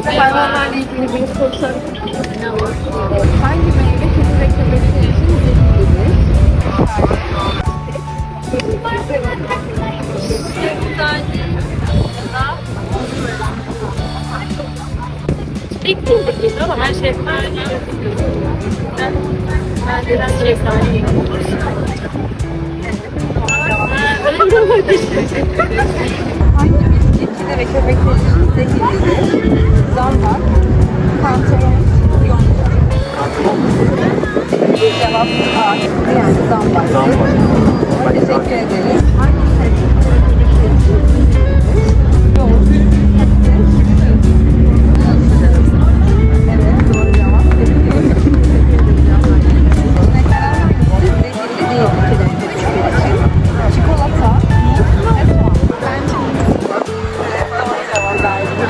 Hayvanlarla ilgili bir soru Hangi meyve ve köpekler için zehirlidir? İlk bulduk ama ben şeftali. Ben, ben biraz şeftali. Hangi bitki ve köpekler için zehirlidir? Cevap A. Yani ederim. Hangi